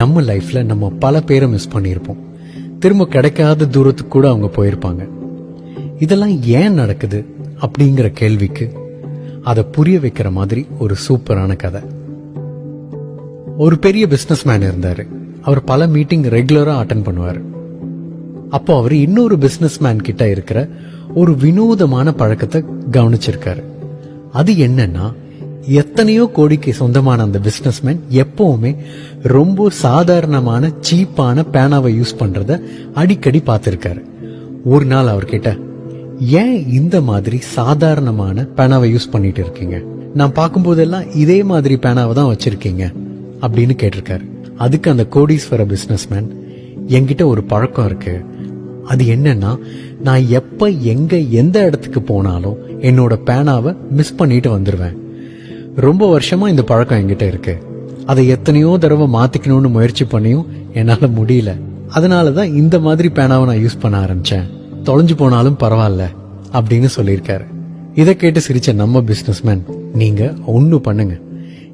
நம்ம லைஃப்ல நம்ம பல பேரை மிஸ் பண்ணியிருப்போம். திரும்ப கிடைக்காத தூரத்துக்கு கூட அவங்க போயிருப்பாங்க. இதெல்லாம் ஏன் நடக்குது அப்படிங்கிற கேள்விக்கு அதை புரிய வைக்கிற மாதிரி ஒரு சூப்பரான கதை. ஒரு பெரிய பிசினஸ் மேன் இருந்தாரு. அவர் பல மீட்டிங் ரெகுலரா அட்டன் பண்ணுவாரு. அப்போ அவர் இன்னொரு பிசினஸ் மேன் கிட்ட இருக்கிற ஒரு வினோதமான பழக்கத்தை கவனிச்சிருக்காரு. அது என்னன்னா எத்தனையோ கோடிக்கு சொந்தமான அந்த பிஸ்னஸ்மேன் எப்பவுமே ரொம்ப சாதாரணமான சீப்பான பேனாவை யூஸ் பண்றத அடிக்கடி பார்த்திருக்காரு. ஒரு நாள் அவர்கிட்ட ஏன் இந்த மாதிரி சாதாரணமான பேனாவை யூஸ் பண்ணிட்டு இருக்கீங்க? நான் பார்க்கும்போதெல்லாம் இதே மாதிரி பேனாவை தான் வச்சிருக்கீங்க அப்படின்னு கேட்டிருக்காரு. அதுக்கு அந்த கோடீஸ்வர பிஸ்னஸ்மேன் என்கிட்ட ஒரு பழக்கம் இருக்கு. அது என்னன்னா நான் எப்ப எங்க எந்த இடத்துக்கு போனாலும் என்னோட பேனாவை மிஸ் பண்ணிட்டு வந்துடுவேன் ரொம்ப வருஷமா இந்த பழக்கம் என்கிட்ட இருக்கு. அதை எத்தனையோ தடவை மாத்திக்கணும்னு முயற்சி பண்ணியும் என்னால முடியல. அதனாலதான் இந்த மாதிரி பேனாவை நான் யூஸ் பண்ண ஆரம்பிச்சேன். தொலைஞ்சு போனாலும் பரவாயில்ல அப்படின்னு சொல்லியிருக்காரு. இதை கேட்டு சிரிச்ச நம்ம பிசினஸ்மேன் நீங்க ஒண்ணு பண்ணுங்க.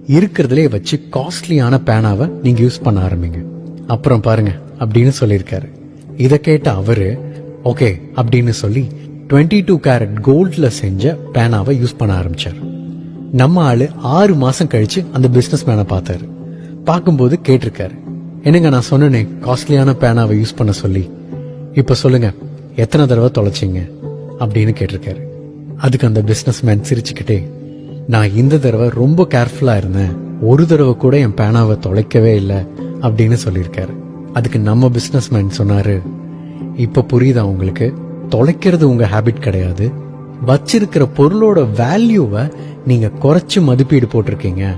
இருக்கிறதுலே வச்சு காஸ்ட்லியான பேனாவை நீங்க யூஸ் பண்ண ஆரம்பிங்க. அப்புறம் பாருங்க அப்படின்னு சொல்லியிருக்காரு. இதை கேட்ட அவரு ஓகே அப்படின்னு சொல்லி 22 டூ கேரட் கோல்ட்ல செஞ்ச பேனாவை யூஸ் பண்ண ஆரம்பிச்சார். நம்ம ஆளு ஆறு மாசம் கழிச்சு அந்த பிசினஸ் மேனை பார்த்தாரு. பார்க்கும்போது கேட்டிருக்காரு. என்னங்க நான் சொன்னேனே காஸ்ட்லியான பேனாவை யூஸ் பண்ண சொல்லி. இப்ப சொல்லுங்க எத்தனை தடவை தொலைச்சிங்க? அப்படின்னு கேட்டிருக்காரு. அதுக்கு அந்த பிசினஸ் மேன் சிரிச்சுக்கிட்டே நான் இந்த தடவை ரொம்ப கேர்ஃபுல்லா இருந்தேன். ஒரு தடவை கூட என் பேனாவை தொலைக்கவே இல்லை அப்படின்னு சொல்லியிருக்காரு. அதுக்கு நம்ம பிஸ்னஸ் மேன் சொன்னாரு இப்போ புரியுதா உங்களுக்கு? தொலைக்கிறது உங்கள் ஹாபிட் கிடையாது. வச்சிருக்கிற பொருளோட வேல்யூவை நீங்க குறைச்சு மதிப்பீடு போட்டிருக்கீங்க.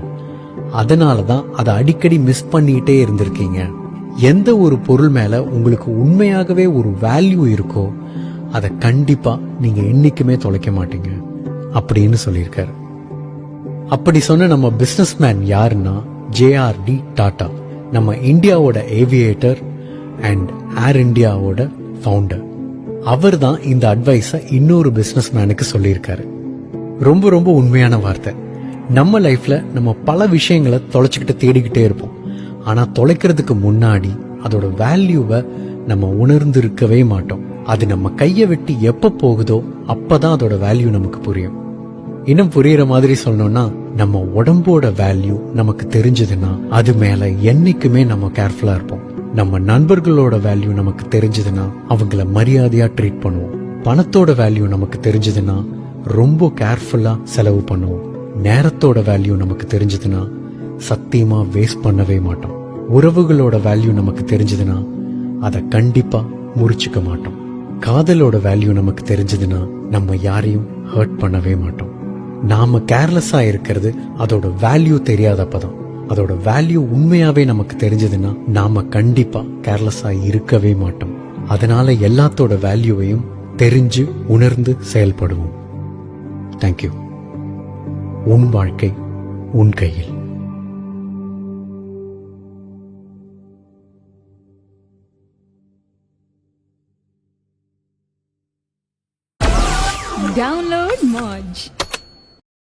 அதனால தான் அதை அடிக்கடி மிஸ் பண்ணிட்டே இருந்திருக்கீங்க. எந்த ஒரு பொருள் மேல உங்களுக்கு உண்மையாகவே ஒரு வேல்யூ இருக்கோ அதை கண்டிப்பா நீங்க என்னைக்குமே தொலைக்க மாட்டீங்க. அப்படின்னு சொல்லியிருக்காரு. அப்படி சொன்ன நம்ம பிசினஸ் மேன் யாருன்னா ஜேஆர்டி டாடா நம்ம இந்தியாவோட ஏவியேட்டர் அண்ட் ஏர் இண்டியாவோட ஃபவுண்டர் அவர் தான் இந்த அட்வைஸை இன்னொரு பிஸ்னஸ் மேனுக்கு சொல்லியிருக்காரு. ரொம்ப ரொம்ப உண்மையான வார்த்தை. நம்ம லைஃப்ல நம்ம பல விஷயங்களை தொலைச்சிக்கிட்டு தேடிக்கிட்டே இருப்போம். ஆனால் தொலைக்கிறதுக்கு முன்னாடி அதோட வேல்யூவை நம்ம உணர்ந்திருக்கவே மாட்டோம். அது நம்ம கையை விட்டு எப்போ போகுதோ அப்பதான் அதோட வேல்யூ நமக்கு புரியும். இன்னும் புரியுற மாதிரி சொல்லணும்னா நம்ம உடம்போட வேல்யூ நமக்கு தெரிஞ்சதுன்னா அது மேல என்னைக்குமே நம்ம கேர்ஃபுல்லா இருப்போம். நம்ம நண்பர்களோட வேல்யூ நமக்கு தெரிஞ்சதுன்னா அவங்கள மரியாதையா ட்ரீட் பண்ணுவோம். பணத்தோட வேல்யூ நமக்கு தெரிஞ்சதுன்னா ரொம்ப கேர்ஃபுல்லா செலவு பண்ணுவோம். நேரத்தோட வேல்யூ நமக்கு தெரிஞ்சதுன்னா சத்தியமா வேஸ்ட் பண்ணவே மாட்டோம். உறவுகளோட வேல்யூ நமக்கு தெரிஞ்சதுன்னா அதை கண்டிப்பா முறிச்சுக்க மாட்டோம். காதலோட வேல்யூ நமக்கு தெரிஞ்சதுன்னா நம்ம யாரையும் ஹர்ட் பண்ணவே மாட்டோம். நாம கேர்லெஸ்ஸா இருக்கிறது அதோட வேல்யூ தெரியாதப்பதான். அதோட வேல்யூ உண்மையாவே நமக்கு தெரிஞ்சதுன்னா நாம கண்டிப்பா கேர்லெஸ்ஸா இருக்கவே மாட்டோம். அதனால எல்லாத்தோட வேல்யூவையும் தெரிஞ்சு உணர்ந்து செயல்படுவோம். தேங்க்யூ உன் வாழ்க்கை உன் கையில். Download